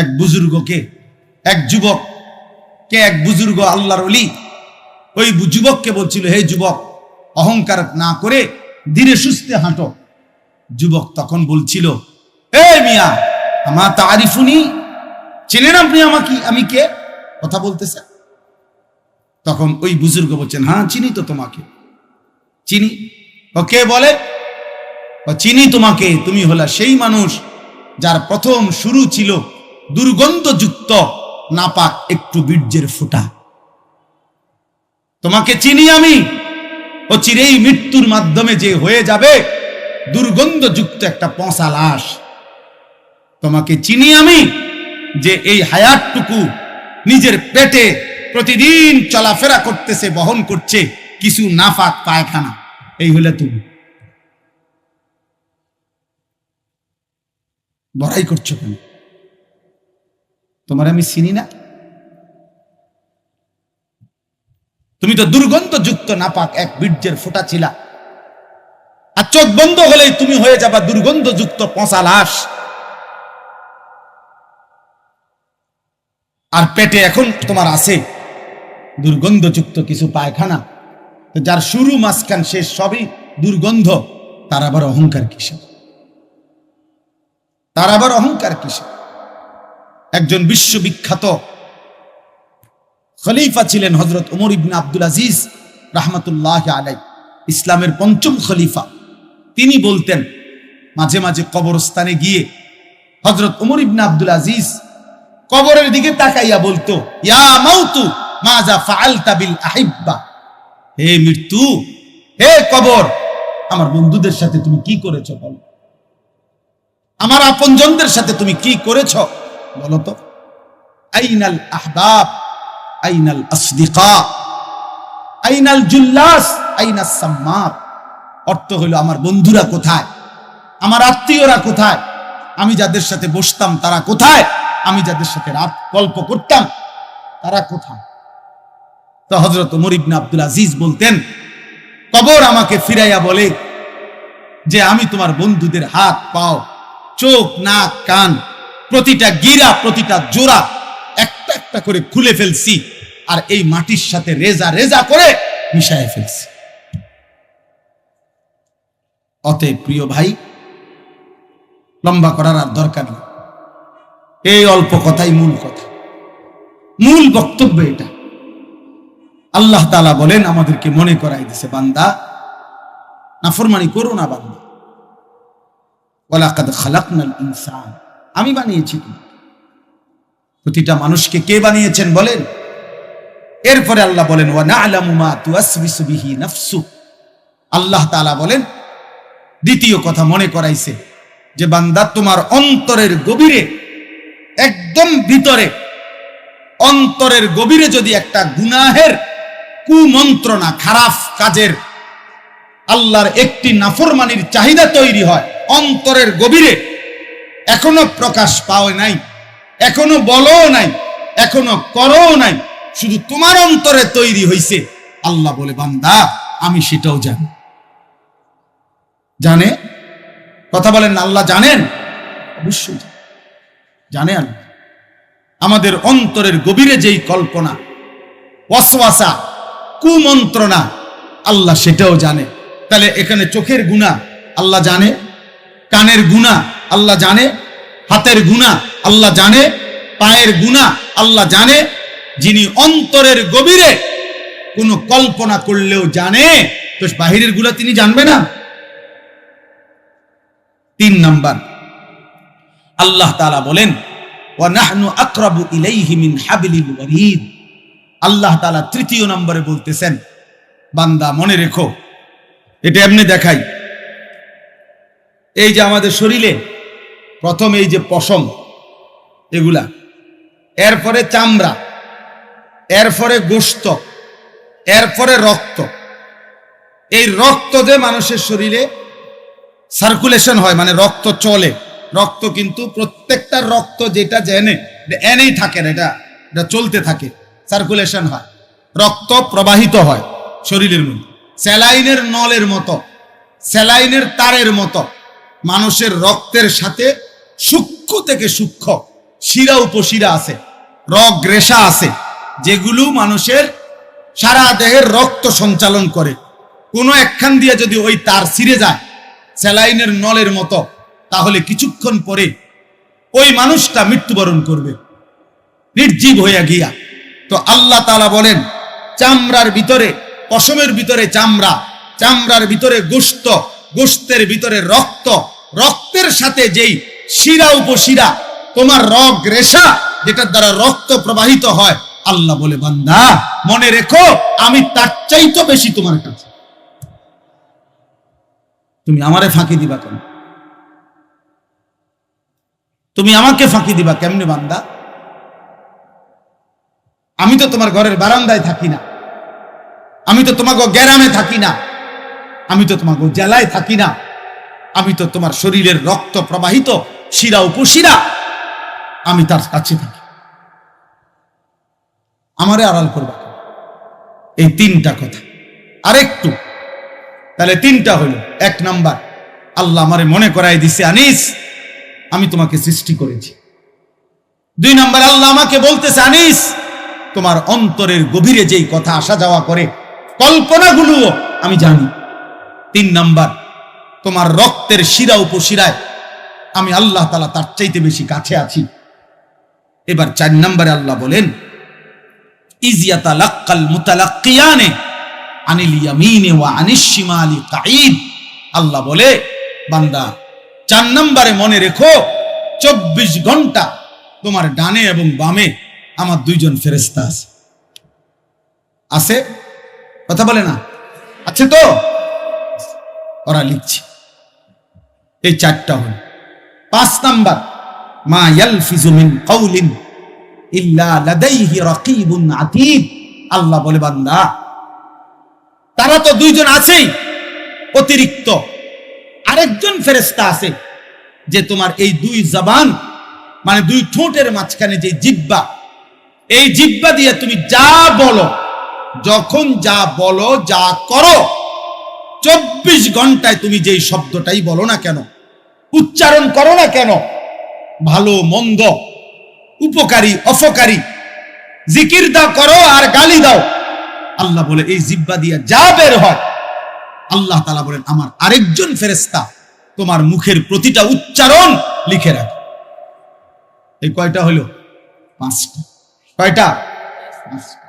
এক বুজুর্গকে, এক যুবক, কে এক বুজুর্গ আল্লাহর অলি ওই যুবককে বলছিল, হে যুবক, অহংকার না করে ধীরে সুস্থে হাঁটো। যুবক তখন বলছিল এ মিয়া আমা তারিফুনি চেনেন আপনি আমাকে, আমি কে? কথা বলতেছে। তখন ওই বুজুর্গ বলছেন হ্যাঁ চিনি তো তোমাকে। চিনি? ও কে বলে? চিনি তোমাকে, তুমি হলা সেই মানুষ যার প্রথম শুরু ছিল দুর্গন্ধযুক্ত, নাপাক একটু বীর্যের ফুটা। তোমাকে চিনি আমি, ও চিরেই মৃত্যুর মাধ্যমে যে হয়ে যাবে, দুর্গন্ধযুক্ত একটা পচা লাশ। তোমাকে চিনি আমি, যে এই হায়াতটুকু নিজের পেটে প্রতিদিন চলাফেরা করতেছে, বহন করছে, কিছু নাফাক পায়খানা। এই হলে তুমি। বড়াই করছ তোমার আমি চিনি না। তুমি তো দুর্গন্ধযুক্ত নাপাক এক বীর্যের ফোঁটা ছিলা আর চোখ বন্ধ হলেই তুমি হয়ে যাবা দুর্গন্ধযুক্ত পচা লাশ। আর পেটে এখন তোমার আছে দুর্গন্ধযুক্ত কিছু পায়খানা। তো যার শুরু মাঝখান শেষ সবই দুর্গন্ধ, তার আবার অহংকার কিসের? তার আবার অহংকার কিসের? একজন বিশ্ববিখ্যাত খলিফা ছিলেন হজরত উমর ইবনে আব্দুল আজিজ রাহমাতুল্লাহ আলাই ইসলামের পঞ্চম খলিফা। তিনি বলতেন, মাঝে মাঝে কবরস্থানে গিয়ে হজরত উমর ইবনে আব্দুল আজিজ কবরের দিকে তাকাইয়া বলতো হে মৃত্যু, হে কবর, আমার বন্ধুদের সাথে তুমি কি করেছ বলো? আমার আপনজনদের সাথে তুমি কি করেছ? বলো তো আইনাল আহবাব, আইনাল আসদিকা, আইনাল জুল্লাস, আইনাস সাম্মার। অর্থ হলো আমার বন্ধুরা কোথায়? আমার আত্মীয়রা কোথায়? আমি যাদের সাথে বসতাম তারা কোথায়? আমি যাদের সাথে রাত গল্প করতাম তারা কোথায়? তো হজরত মরিবনা আব্দুল আজিজ বলতেন, কবর আমাকে ফিরাইয়া বলে যে আমি তোমার বন্ধুদের হাত, পাও, চোখ, নাক, কান প্রতিটা গিরা, প্রতিটা জোড়া একটা একটা করে খুলে ফেলছি আর এই মাটির সাথে রেজা রেজা করে মিশায় ফেলছি। অতএব প্রিয় ভাই, লম্বা করার আর দরকার নেই। এই অল্প কথাই মূল কথা। মূল বক্তব্য এটা। আল্লাহ তালা বলেন, আমাদেরকে মনে করাই দিছে, বান্দা, নাফরমানি করো না বান্দা। ওয়ালাকাদ খালাকনাল ইনসান। আমি বানিয়েছি। প্রতিটা মানুষকে কে বানিয়েছেন বলেন? এরপরে আল্লাহ বলেন ওয়া নাফসু। আল্লাহ তাআলা বলেন, দ্বিতীয় কথা মনে করাইছে যে, বান্দা তোমার অন্তরের গভীরে, একদম ভিতরে, অন্তরের গভীরে যদি একটা গুনাহের কুমন্ত্রণা, খারাপ কাজের আল্লাহর একটি নাফরমানির চাহিদা তৈরি হয়, অন্তরের গভীরে এখনও প্রকাশ পাও নাই, এখনও বলো নাই, এখনও করো নাই, শুধু তোমার অন্তরে তৈরি হইছে। আল্লাহ বলে, বান্দা, আমি সেটাও জানি। জানে? কথা বলেন আল্লাহ জানেন? অবশ্যই জানে। আল্লাহ। আমাদের অন্তরের গভীরে যেই কল্পনা, ওয়াসওয়াসা, কুমন্ত্রণা, আল্লাহ সেটাও জানে। তাহলে এখানে চোখের গুণা, আল্লাহ জানে? কানের গুণা আল্লাহ জানে। হাতের গুণা আল্লাহ জানে। পায়ের গুণা আল্লাহ জানে। যিনি অন্তরের গভীরে কোনো কল্পনা করলেও জানে, তো বাহিরেরগুলা তিনি জানবে না। তিন নাম্বার, আল্লাহ তাআলা বলেন আল্লাহ তাআলা তৃতীয় নম্বরে বলতেছেন, বান্দা, মনে রেখো। এটা এমনি দেখাই। এই যে আমাদের শরীরে প্রথম এই যে পশম, এগুলা। এরপরে চামড়া, এরপরে গোস্ত, এরপরে রক্ত। এই রক্ত যে মানুষের শরীরে সার্কুলেশন হয় মানে রক্ত চলে, রক্ত কিন্তু প্রত্যেকটা রক্ত যেটা জেনে এনেই থাকে না, এটা এটা চলতে থাকে সার্কুলেশন হয়। রক্ত প্রবাহিত হয় শরীরের মধ্যে। স্যালাইনের নলের মতো, স্যালাইনের তারের মতো মানুষের রক্তের সাথে সূক্ষ্ম থেকে সূক্ষ্ম, শিরা উপশিরা আছে, রগ রেশা আছে, যেগুলো মানুষের সারা দেহের রক্ত সঞ্চালন করে। কোনো একখান দিয়ে যদি ওই তার ছিঁড়ে যায়, স্যালাইনের নলের মতো, তাহলে কিছুক্ষণ পরে ওই মানুষটা মৃত্যুবরণ করবে। নির্জীব হইয়া গিয়া। তো আল্লাহ তালা বলেন, চামড়ার ভিতরে, পশমের ভিতরে চামড়া, চামড়ার ভিতরে গোস্ত গোস্তের ভিতরে রক্ত, রক্তের সাথে যেই শিরা উপশিরা, তোমার রগ রেশা যেটার দ্বারা রক্ত প্রবাহিত হয়, আল্লাহ বলে, বান্দা, মনে রেখো, আমি তার চাইতো বেশি তোমার কাছে। তুমি আমারে ফাঁকি দিবা কেন? তুমি আমাকে ফাঁকি দিবা কেমনে, বান্দা? আমি তো তোমার ঘরের বারান্দায় থাকি না। আমি তো তোমাকে গ্যারামে থাকি না। আমি তো তোমাকে জেলায় থাকি না। আমি তো তোমার শরীরের রক্ত প্রবাহিত শিরা উপশিরা আমি তার কাছে থাকি। আমারে আড়াল করবা এই তিনটা কথা। আরেকটু। তাহলে তিনটা হলো। এক নাম্বার, আল্লাহ আমারে মনে করাই দিছে, আনিস, আমি তোমাকে সৃষ্টি করেছি। দুই নাম্বার, আল্লাহ আমাকে বলতেছে, আনিস, তোমার অন্তরের গভীরে যেই কথা আসা যাওয়া করে, কল্পনাগুলোও আমি জানি। তিন নাম্বার, তোমার রক্তের শিরা উপশিরায় আমি আল্লাহ তালা তার চাইতে বেশি কাছে আছি। এবার চার নম্বরে আল্লাহ বলেন আল্লাহ বলে, বান্দা, চার নম্বরে মনে রেখো, চব্বিশ ঘণ্টা তোমার ডানে এবং বামে আমার দুইজন ফেরেস্তা আছে। আছে? কথা বলে না? আছে তো? ওরা লিখছে। এই চারটা হল। পাঁচ নাম্বার, মা ইয়ালফিজু মিন কাউলিন ইল্লা লাদাইহি রাকিবুন আতীদ আল্লাহ বলে, বান্দা, তারা তো দুইজন আছেই, অতিরিক্ত। আরেকজন ফেরেস্তা আছে, যে তোমার এই দুই জবান মানে দুই ঠোঁটের মাঝখানে যে জিব্বা, এই জিব্বা দিয়ে তুমি যা বলো, যখন যা বলো, যা করো, চব্বিশ ঘন্টায় তুমি যেই শব্দটাই বলো না কেন উচ্চারণ করো না কেন? ভালো, মন্দ, উপকারী, অপকারী। জিকির দা করো আর গালি দাও। আল্লাহ বলে, এই জিব্বা দিয়ে যা বের হয়। আল্লাহ তালা বলেন, আমার আরেকজন ফেরেস্তা তোমার মুখের প্রতিটা উচ্চারণ লিখে রাখ। এই কয়টা হলো? পাঁচটা। কয়টা?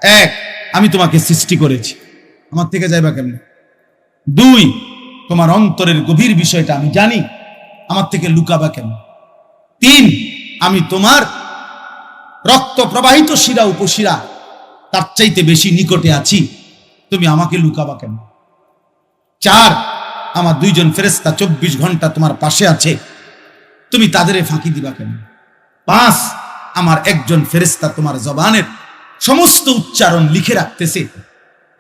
এক, আমি তোমাকে সৃষ্টি করেছি। আমার থেকে যাইবা কেমন? দুই, তোমার অন্তরের গভীর বিষয়টা আমি জানি। আমার থেকে লুকাবা কেন? তিন, আমি তোমার রক্ত প্রবাহিত শিরা উপশিরা, তার চাইতে বেশি নিকটে আছি, তুমি আমাকে লুকাবা কেন? চার, আমার দুইজন ফেরেস্তা চব্বিশ ঘণ্টা তোমার পাশে আছে, তুমি তাদের ফাঁকি দিবা কেন? পাঁচ, আমার একজন ফেরেস্তা তোমার জবানের সমস্ত উচ্চারণ লিখে রাখতেছে,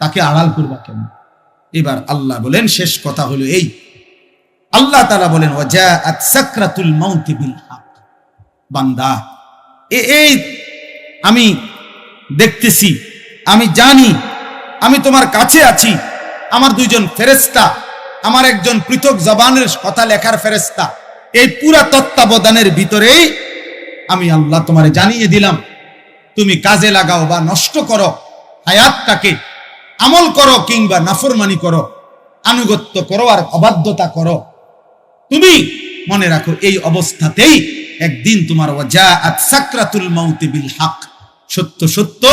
তাকে আড়াল করবা কেন? এবার আল্লাহ বলেন, শেষ কথা হলো এই আল্লাহ তালা বলেন বান্দা এই আমি দেখতেছি, আমি জানি, আমি তোমার কাছে আছি। আমার দুইজন ফেরেস্তা আমার একজন পৃথক জবানের কথা লেখার ফেরেস্তা এই পুরা তত্ত্বাবধানের ভিতরেই আমি আল্লাহ তোমারে জানিয়ে দিলাম, তুমি কাজে লাগাও বা নষ্ট করো, হায়াতটাকে আমল করো কিংবা নাফরমানি করো, আনুগত্য করো আর অবাধ্যতা করো। তুমি মনে রাখো, এই অবস্থাতেই একদিন তোমার সাকরাতুল মাউতি বিল সত্য সত্য,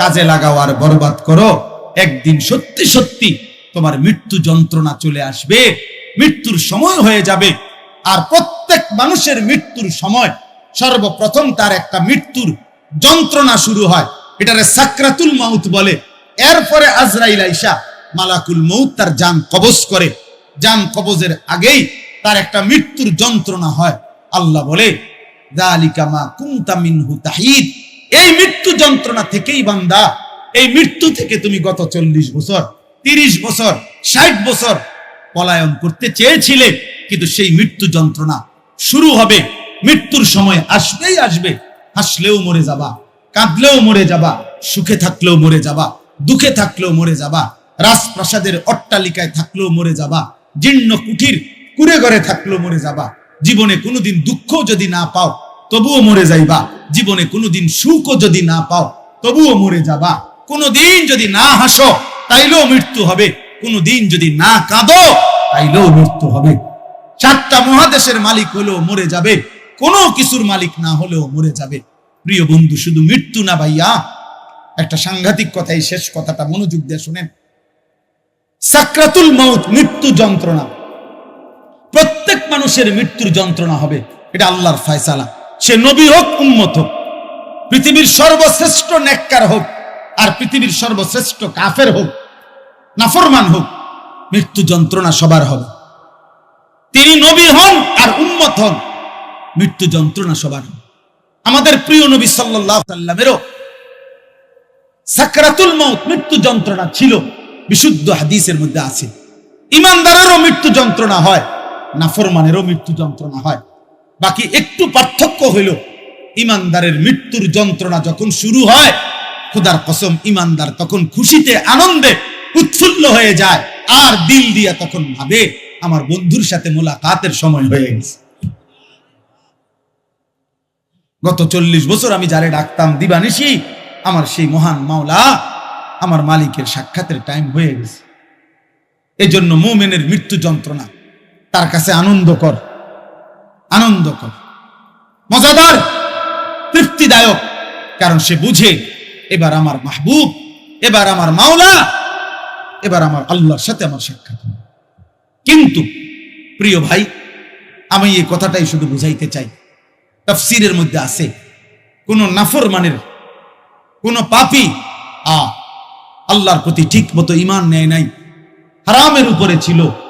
কাজে লাগাও আর বরবাদ করো। একদিন সত্যি সত্যি তোমার মৃত্যু যন্ত্রণা চলে আসবে, মৃত্যুর সময় হয়ে যাবে। আর প্রত্যেক মানুষের মৃত্যুর সময় সর্বপ্রথম তার একটা মৃত্যুর যন্ত্রণা শুরু হয়। এটারে সাকরাতুল মাউত বলে। এরপরে আজরাইল আইসা মালাকুল মৌত তার যান কবজ করে। যান কবজের আগেই তার একটা মৃত্যুর যন্ত্রণা হয়। আল্লাহ বলে এই মৃত্যু যন্ত্রণা থেকেই বান্দা, এই মৃত্যু থেকে তুমি গত চল্লিশ বছর, তিরিশ বছর, ষাট বছর পলায়ন করতে চেয়েছিলে, কিন্তু সেই মৃত্যু যন্ত্রণা শুরু হবে। মৃত্যুর সময় আসবেই আসবে। হাসলেও মরে যাবা, কাঁদলেও মরে যাবা, সুখে থাকলেও মরে যাবা, দুঃখে থাকলেও মরে যাবা, রাজপ্রাসাদের অট্টালিকায় থাকলেও মরে যাবা, জীর্ণ কুঠির কুড়ে ঘরে থাকলেও মরে যাবা। জীবনে কোনোদিন দুঃখ যদি না পাও, তবুও মরে যাইবা। জীবনে কোনোদিন সুখও যদি না পাও, তবুও মরে যাবা। কোনোদিন যদি না হাসো, তাইলেও মৃত্যু হবে। কোনোদিন যদি না কাঁদো, তাইলেও মৃত্যু হবে। চারটা মহাদেশের মালিক হলেও মরে যাবে। কোনো কিছুর মালিক না হলেও মরে যাবে। প্রিয় বন্ধু, শুধু মৃত্যু না ভাইয়া। একটা সাংঘাতিক কথা এই শেষ কথাটা মনোযোগ দিয়ে শুনেন। সাকরাতুল মৌত মৃত্যু যন্ত্রণা। প্রত্যেক মানুষের মৃত্যুর যন্ত্রণা হবে। এটা আল্লাহর ফয়সালা। সে নবী হোক, উম্মত হোক, পৃথিবীর সর্বশ্রেষ্ঠ নেককার হোক আর পৃথিবীর সর্বশ্রেষ্ঠ কাফের হোক, নাফরমান হোক, মৃত্যু যন্ত্রণা সবার হবে। তিনি নবী হন আর উম্মত হন, মৃত্যু যন্ত্রণা সবার আমাদের প্রিয় নবী সাল্লাহ সাল্লামেরও সাকরাতুল মৌত মৃত্যু যন্ত্রণা ছিল, বিশুদ্ধ হাদিসের মধ্যে আছে। ইমানদারেরও মৃত্যু যন্ত্রণা হয়। নাফরমানেরও মৃত্যু যন্ত্রণা হয়। বাকি একটু পার্থক্য হইল, ইমানদারের মৃত্যুর যন্ত্রণা যখন শুরু হয়, খুদার কসম, ইমানদার তখন খুশিতে, আনন্দে, উৎফুল্ল হয়ে যায়, আর দিল দিয়া তখন ভাবে, আমার বন্ধুর সাথে মোলাকাতের সময় হয়ে গেছে। গত চল্লিশ বছর আমি যারে ডাকতাম দিবানিসি আমার সেই মহান মাওলা, আমার মালিকের সাক্ষাতের টাইম হয়ে গেছে। এজন্য মোমেনের মৃত্যু যন্ত্রণা তার কাছে আনন্দকর আনন্দকর মজাদার, তৃপ্তিদায়ক। কারণ সে বুঝে, এবার আমার মাহবুব, এবার আমার মাওলা, এবার আমার আল্লাহর সাথে আমার সাক্ষাৎ। কিন্তু, প্রিয় ভাই, আমি এই কথাটাই শুধু বুঝাইতে চাই। তফসিরের মধ্যে আছে, কোন নাফর মানের কোন পাপি, আ, আল্লাহর প্রতি ঠিক মতো ইমান নেয় নাই, হারামের উপরে ছিল।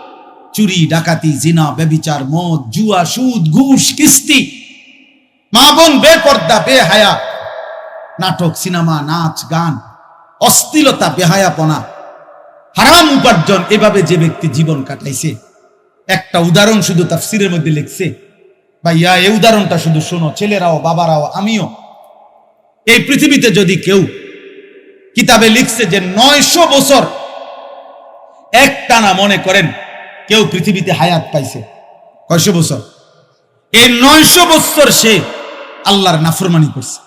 চুরি, ডাকাতি, জিনা ব্যবিচার মদ, জুয়া, সুদ, ঘুষ, কিস্তি। মা বোন, বেপর্দা, বেহায়া, নাটক, সিনেমা, নাচ, গান অস্থিলতা বেহায়াপনা, হারাম উপার্জন, এভাবে যে ব্যক্তি জীবন কাটাইছে। একটা উদাহরণ শুধু তাফসিরের মধ্যে লিখছে। ভাইয়া, এই উদাহরণটা শুধু শোনো, ছেলেরাও, বাবারাও, আমিও। এই পৃথিবীতে যদি কেউ কিতাবে লিখছে যে নয়শো বছর এক টানা মনে করেন কেউ পৃথিবীতে হায়াত পাইছে। কয়শো বছর? এই নয়শো বছর সে আল্লাহর নাফরমানি করছে।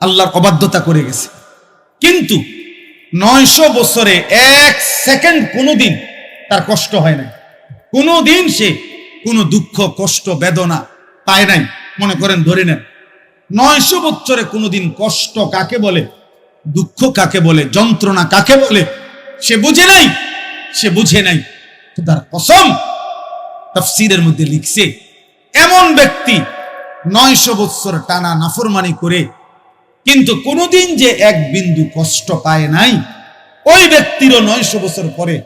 আল্লাহর অবাধ্যতা করে গেছে। কিন্তু নয়শো বছরে এক সেকেন্ড কোনোদিন তার কষ্ট হয় নাই। কোনোদিন সে কোনো দুঃখ, কষ্ট, বেদনা পায় নাই। মনে করেন, ধরে নেন, নয়শো বছরে কোনোদিন কষ্ট কাকে বলে, দুঃখ কাকে বলে, যন্ত্রণা কাকে বলে, সে বুঝে নাই, সে বুঝে নাই। তার কসম তফসিরের মধ্যে লিখছে, এমন ব্যক্তি নয়শো বৎসর টানা নাফরমানি করে, কিন্তু কোনোদিন যে এক বিন্দু কষ্ট পায় নাই, ওই ব্যক্তিরও নয়শো বছর পরে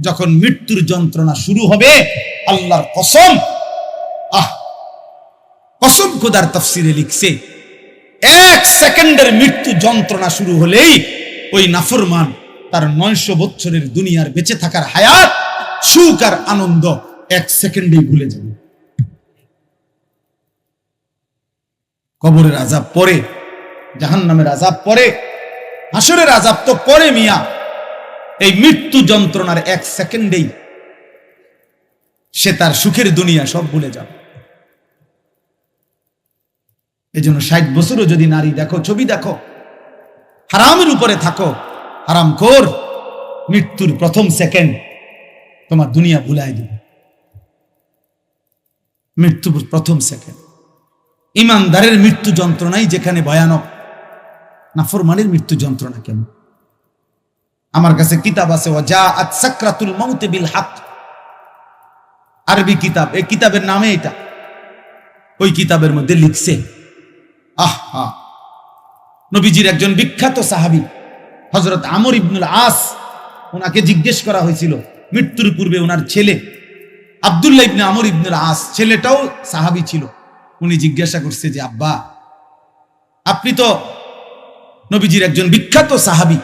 যখন মৃত্যুর যন্ত্রণা শুরু হবে, আল্লাহর কসম, আহ, কসম খোদার তফসিরে লিখছে, এক সেকেন্ডের মৃত্যু যন্ত্রণা শুরু হলেই ওই নাফরমান তার নয়শো বছরের দুনিয়ার বেঁচে থাকার হায়াত সুখ আর আনন্দ এক সেকেন্ডেই ভুলে যাবে। কবরের আজাব পরে জাহান নামের আজাব পরে, হাসরের আজাব তো পরে মিয়া। এই মৃত্যু যন্ত্রণার এক সেকেন্ডেই সে তার সুখের দুনিয়া সব ভুলে যাবে। এই জন্য ষাট বছরও যদি নারী দেখো, ছবি দেখো, হারামের উপরে থাকো হারাম কর মৃত্যুর প্রথম সেকেন্ড। তোমার দুনিয়া ভুলাই দিবে। মৃত্যুর প্রথম সেকেন্ড ইমানদারের মৃত্যু যন্ত্রণাই যেখানে ভয়ানক, নাফরমানের মৃত্যু যন্ত্রণা কেন আমার কাছে কিতাব আছে ও যা আজ সাকরাতুল মৌতে বিল হাক। আরবি কিতাব, এই কিতাবের নামে এটা। ওই কিতাবের মধ্যে লিখছে, আহ। আহ নবীজির একজন বিখ্যাত সাহাবি হজরত আমর ইবনুল আস, ওনাকে জিজ্ঞেস করা হয়েছিল মৃত্যুর পূর্বে ওনার ছেলে, আবদুল্লাহ ইবনে আমর ইবনুল আস, ছেলেটাও সাহাবি ছিল। উনি জিজ্ঞাসা করছে যে, আব্বা, আপনি তো নবীজির একজন বিখ্যাত সাহাবি।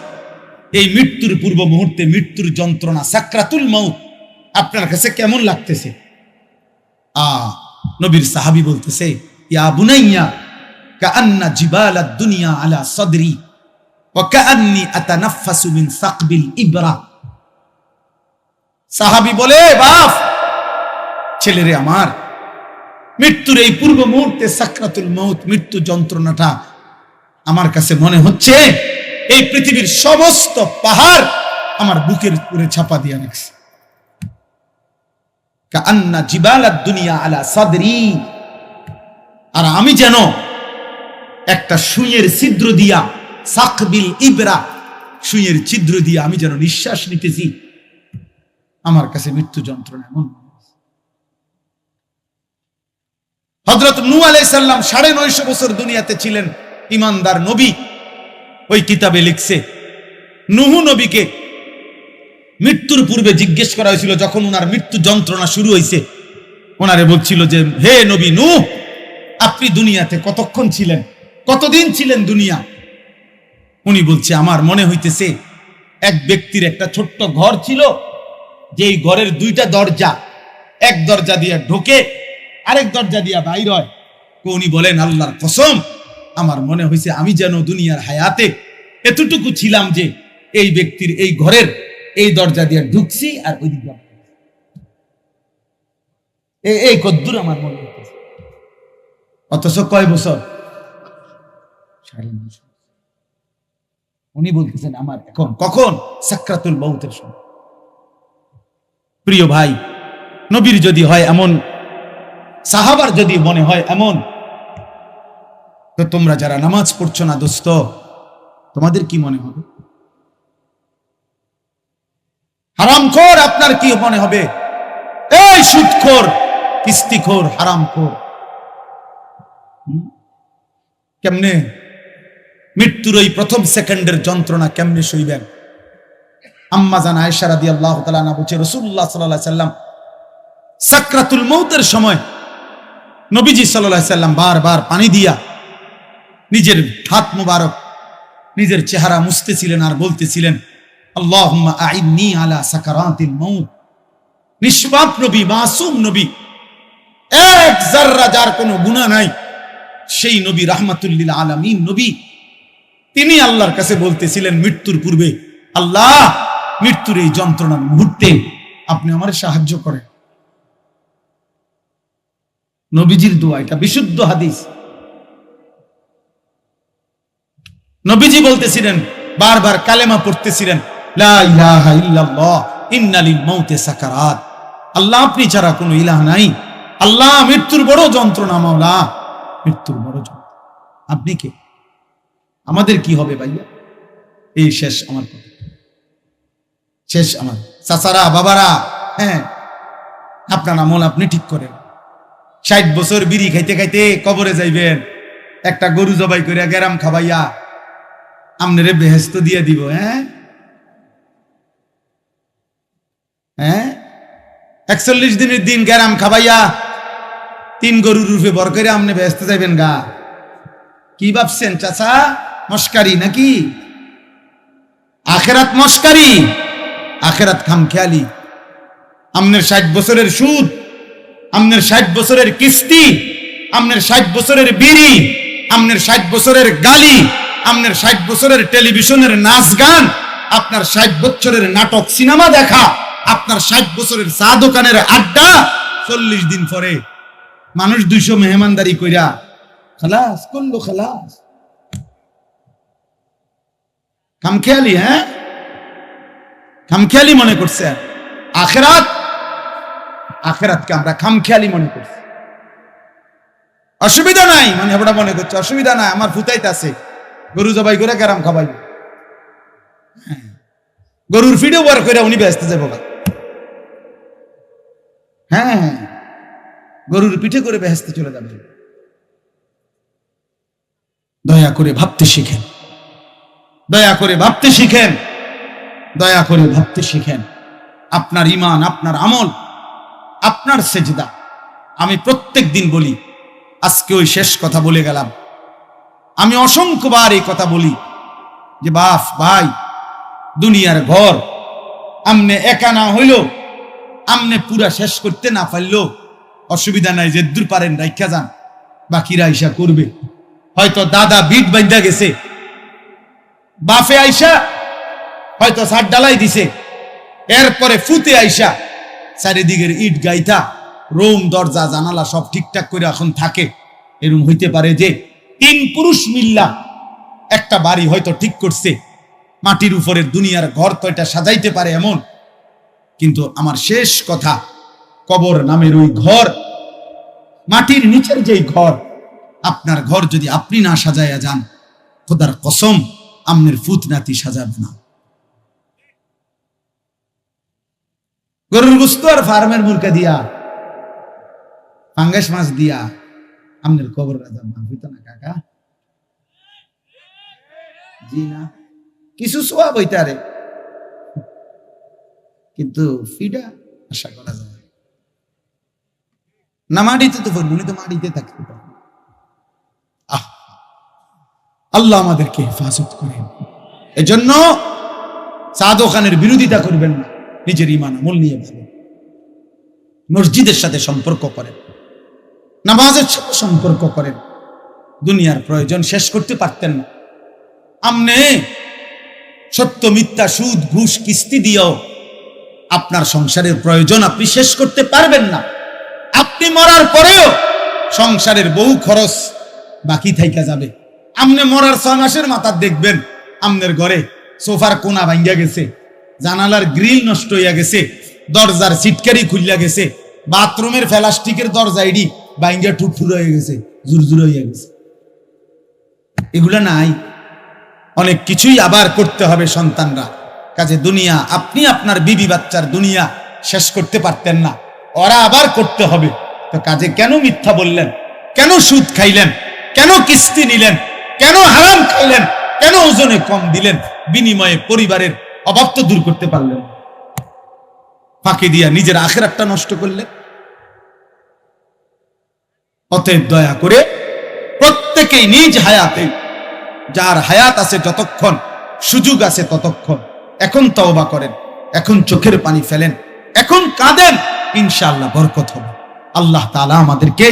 এই মৃত্যুর পূর্ব মুহূর্তে মৃত্যুর যন্ত্রণা, সাকরাতুল মৌত আপনার কাছে কেমন লাগতেছে? আ, নবীর সাহাবি বলতেছে, ইয়া বুনাইয়া, কাআন্না জিবালাদ দুনিয়া আলা সদরি, ওয়া কাআন্নি আতানাফাসু মিন সাকবিল ইবরা। সাহাবি বলে বাপ, ছেলেরে আমার, মৃত্যুর এই পূর্ব মুহূর্তে সাকরাতুল মৌত মৃত্যু যন্ত্রণাটা আমার কাছে মনে হচ্ছে, এই পৃথিবীর সমস্ত পাহাড় আমার বুকের উপরে ছাপা দিয়ে রাখছে। কান্না জিবালাদ দুনিয়া আলা সাদরি, আর আমি যেন একটা সুইয়ের ছিদ্র দিয়া, সাকবিল ইবরা, সুইয়ের ছিদ্র দিয়া আমি যেন নিঃশ্বাস নিতেছি। আমার কাছে মৃত্যু যন্ত্রণা এমন হজরত নু আলাইসাল্লাম সাড়ে নয়শো বছর দুনিয়াতে ছিলেন ইমানদার নবী। ওই কিতাবে লিখছে, নুহু নবীকে মৃত্যুর পূর্বে জিজ্ঞেস করা হয়েছিল যখন ওনার মৃত্যু যন্ত্রণা শুরু হয়েছে। ওনারে বলছিল যে, হে নবী নু আপনি দুনিয়াতে কতক্ষণ ছিলেন? কতদিন ছিলেন দুনিয়া? উনি বলছে, আমার মনে হইতেছে এক ব্যক্তির একটা ছোট্ট ঘর ছিল যেই ঘরের দুইটা দরজা, এক দরজা দিয়ে ঢোকে, আরেক দরজা দিয়া বাইর হয়। উনি বলেন, আল্লাহর কসম, আমার মনে হয়েছে আমি যেন দুনিয়ার হায়াতে এতটুকু ছিলাম যে এই ব্যক্তির এই ঘরের এই দরজা দিয়ে ঢুকছি আর ওই দিকে এই এই কদ্দুর আমার মনে হইতেছে। অথচ কয় বছর? উনি বলতেছেন, আমার এখন কখন সাক্রাতুল বৌতের সময়? প্রিয় ভাই, নবীর যদি হয় এমন, সাহাবার যদি মনে হয় এমন, তো তোমরা যারা নামাজ পড়ছো না দোস্ত, তোমাদের কি মনে হবে? হারামখোর, আপনার কি মনে হবে? এই সুদখোর, কিস্তিখোর, হারামখোর? কেমনে? মৃত্যুর ওই প্রথম সেকেন্ডের যন্ত্রণা কেমনে সইবেন? আম্মা জান আলাইহি সাল্লাম সাকরাতুল সময় নবীজি সাল্লাম বারবার পানি দিয়া নিজের হাত মুবারক, নিজের চেহারা মুছতেছিলেন আর বলতেছিলেন আলা নিষ্পাপ নবী, মাসুম নবী, এক জাররা যার কোনো গুনাহ নাই, সেই নবী রাহমাতুল্লিল আলামিন নবী। তিনি আল্লাহর কাছে বলতেছিলেন, মৃত্যুর পূর্বে আল্লাহ মৃত্যুর এই যন্ত্রণার মুহূর্তে আপনি আমার সাহায্য করেন। নবীজির দোয়া, এটা বিশুদ্ধ হাদিস। নবীজি বলতেছিলেন, বারবার কালেমা পড়তেছিলেন সাকারাত। আল্লাহ, আপনি ছাড়া কোনো ইলাহ নাই। আল্লাহ, মৃত্যুর বড় যন্ত্রণা, মাওলা, মৃত্যুর বড় যন্ত্রণা। আপনি কে? আমাদের কি হবে ভাইয়া? এই শেষ আমার কথা। শেষ আমার। চাচারা, বাবারা হ্যাঁ আপনার আমল আপনি ঠিক করেন। ষাট বছর বিড়ি খাইতে খাইতে কবরে যাইবেন। একটা গরু জবাই করে গেরাম খাবাইয়া আমনেরে বেহেস্ত দিয়ে দিব হ্যাঁ? হ্যাঁ? একচল্লিশ দিনের দিন গেরাম খাবাইয়া তিন গরুর রূপে বর করে আমনে বেহেস্ত যাইবেন গা। কি ভাবছেন, চাচা? মস্কারি নাকি? আখেরাত মস্কারি? আখেরাত খামখেয়ালি আমনের ষাট বছরের সুদ, আমনের ষাট বছরের কিস্তি, আমনের ষাট বছরের বিড়ি, আমনের ষাট বছরের গালি, আমনের ষাট বছরের টেলিভিশনের নাচ গান, আপনার ষাট বছরের নাটক সিনেমা দেখা, আপনার ষাট বছরের চা দোকানের আড্ডা, চল্লিশ দিন পরে মানুষ দুইশো মেহমানদারি কইরা, খালাস করল খালাস? খামখেয়ালি হ্যাঁ? খামখেয়ালি মনে করছে। আখেরাত, আখেরাতকে আমরা খামখেয়ালি মনে করছি। অসুবিধা নাই মানে ওটা মনে করছে। অসুবিধা নাই, আমার ফুতাইতে আছে। গরু জবাই করে ক্যারাম খাবাই হ্যাঁ। গরুর ফিডেও বার করে উনি ব্যস্ত যাব হ্যাঁ। গরুর পিঠে করে বেহেস্তে চলে যাবে। দয়া করে ভাবতে শিখেন। দয়া করে ভাবতে শিখেন। দয়া করে ভাবতে শিখেন। আপনার ইমান আপনার আমল, আপনার সেজদা। আমি প্রত্যেক দিন বলি, আজকে ওই শেষ কথা বলে গেলাম। আমি অসংখ্যবার এই কথা বলি যে বাপ ভাই, দুনিয়ার ঘর আমনে একা না হইল, আমনে পুরা শেষ করতে না পারল। অসুবিধা নাই যে দূর পারেন রাইখা যান, বাকিরা আইসা করবে। হয়তো দাদা বিট বান্ধা গেছে। বাফে আইসা হয়তো সার ডালাই দিছে। এরপরে ফুতে আইসা চারিদিকের ইট গাইতা, রোম, দরজা, জানালা সব ঠিকঠাক করে এখন থাকে। এরকম হইতে পারে যে তিন পুরুষ মিল্লা একটা বাড়ি হয়তো ঠিক করছে, মাটির উপরের দুনিয়ার ঘর তো এটা সাজাইতে পারে এমন। কিন্তু আমার শেষ কথা, কবর নামের ওই ঘর, মাটির নিচের যেই ঘর, আপনার ঘর যদি আপনি না সাজাইয়া যান, খোদার কসম, আমনের ফুত নাতি সাজাবে না। গরুর গুস্ত আর ফার্মের মুরকা দিয়া পাঙ্গাস মাছ দিয়া। আমনের কবর রাজা না হইতো না, কাকা। জি না, কিছু সোয়া বইতারে কিন্তু ফিডা আশা করা যায়। না, মাটিতে তো উনি তো মাটিতে থাকতে পারে আহ, আল্লাহ আমাদেরকে হেফাজত করেন। এজন্য সাদো খানের বিরোধিতা করবেন না। নিজের ইমান আমল নিয়ে ভাবেন মসজিদের সাথে সম্পর্ক করেন। নামাজের সাথে সম্পর্ক করেন। দুনিয়ার প্রয়োজন শেষ করতে পারতেন না। আমনে সত্য, মিথ্যা, সুদ, ঘুষ, কিস্তি দিয়েও আপনার সংসারের প্রয়োজন আপনি শেষ করতে পারবেন না। আপনি মরার পরেও সংসারের বহু খরচ বাকি থাইকা যাবে। আমনে মরার ছয় মাসের মাথা দেখবেন, আমনের ঘরে সোফার কোনা ভাঙ্গা গেছে। জানালার গ্রিল নষ্ট হইয়া গেছে, দরজার সিটকারি খুলিয়া গেছে, বাথরুমের প্লাস্টিকের দরজা এডি ভাঙ্গা ঠুটফুর হয়ে গেছে জুরজুর হইয়া গেছে। এগুলা নাই। অনেক কিছুই আবার করতে হবে সন্তানরা। কাজে দুনিয়া, আপনি আপনার বিবি বাচ্চার দুনিয়া শেষ করতে পারতেন না। ওরা আবার করতে হবে। তো কাজে কেন মিথ্যা বললেন? কেন সুদ খাইলেন? কেন কিস্তি নিলেন? কেন হারাম খাইলেন? কেন ওজনে কম দিলেন? বিনিময়ে পরিবারের অভাব দূর করতে পারলেন। ফাঁকি দিয়া নিজের আখেরাতটা নষ্ট করলেন। অতএব দয়া করে প্রত্যেকেই নিজ হায়াতে, যার হায়াত আছে যতক্ষণ, সুযোগ আছে ততক্ষণ, এখন তওবা করেন, এখন চোখের পানি ফেলেন, এখন কাঁদেন, ইনশাআল্লাহ বরকত হবে। আল্লাহ তাআলা আমাদেরকে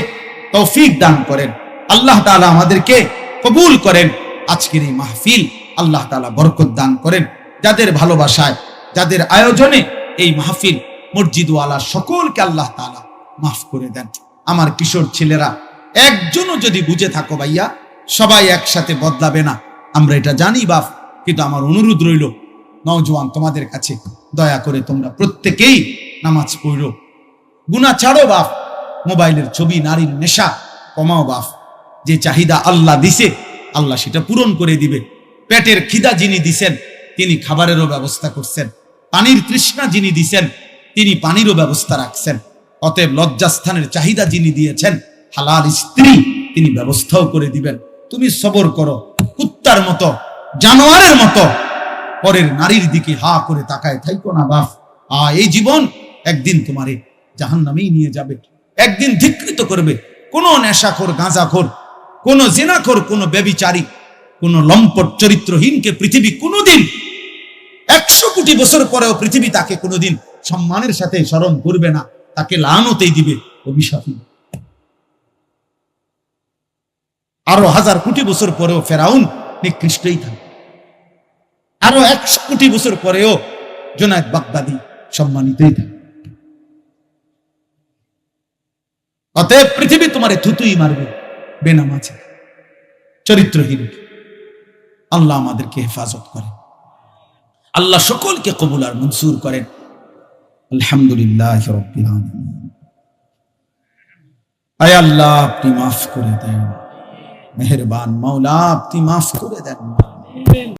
তৌফিক দান করেন, আল্লাহ তাআলা আমাদেরকে কবুল করেন। আজকের এই মাহফিল আল্লাহ তাআলা বরকত দান করেন। যাদের ভালোবাসায়, যাদের আয়োজনে এই মাহফিল মসজিদওয়ালা সকলকে আল্লাহ তাআলা মাফ করে দেন। আমার কিশোর ছেলেরা, একজনও যদি বুঝে থাকো ভাইয়া, সবাই একসাথে বদলাবে না। আমরা এটা জানি বাপ, কিন্তু আমার অনুরোধ রইল, নওজোয়ান তোমাদের কাছে দয়া করে তোমরা প্রত্যেকেই নামাজ পড়ো। গুণা ছাড়ো বাপ, মোবাইলের ছবি, নারীর নেশা কমাও বাপ। যে চাহিদা আল্লাহ দিছে, আল্লাহ সেটা পূরণ করে দিবে। পেটের খিদা যিনি দিছেন তিনি খাবারেরও ব্যবস্থা করছেন। পানির তৃষ্ণা যিনি দিছেন, তিনি পানিরও ব্যবস্থা রাখছেন। অতএব লজ্জাস্থানের চাহিদা যিনি দিয়েছেন, হালাল স্ত্রী তিনি ব্যবস্থাও করে দিবেন। তুমি সবর করো, কুত্তার মতো, জানোয়ারের মতো। পরের নারীর দিকে হা করে তাকায়, থাইকো না বাপ, আ, এই জীবন একদিন তোমারে জাহান নামেই নিয়ে যাবে। একদিন ধিকৃত করবে। কোন নেশাখোর, গাঁজাখোর, কোন জেনাখোর, কোন ব্যবিচারী, কোন লম্পট চরিত্রহীনকে পৃথিবী কোনোদিন একশো কোটি বছর পরেও পৃথিবী তাকে কোনোদিন সম্মানের সাথে স্মরণ করবে না, তাকে লানতেই দিবে অভিশাপী। আরও হাজার কোটি বছর পরেও ফেরাউন নিকৃষ্টই থাকবে। আরও একশো কোটি বছর পরেও জোনায়দ বাগদাদি সম্মানিতই থাকবে। অতএব পৃথিবী তোমারে থুতুই মারবে বেনামাছে চরিত্রহীন। আল্লাহ আমাদেরকে হেফাজত করে। আল্লাহ সকলকে কবুল আর মনসুর করেন। আলহামদুলিল্লাহ আয় আল্লাহ, আপনি মাফ করে দেন। মেহরবান মাওলা, আপনি মাফ করে দেন।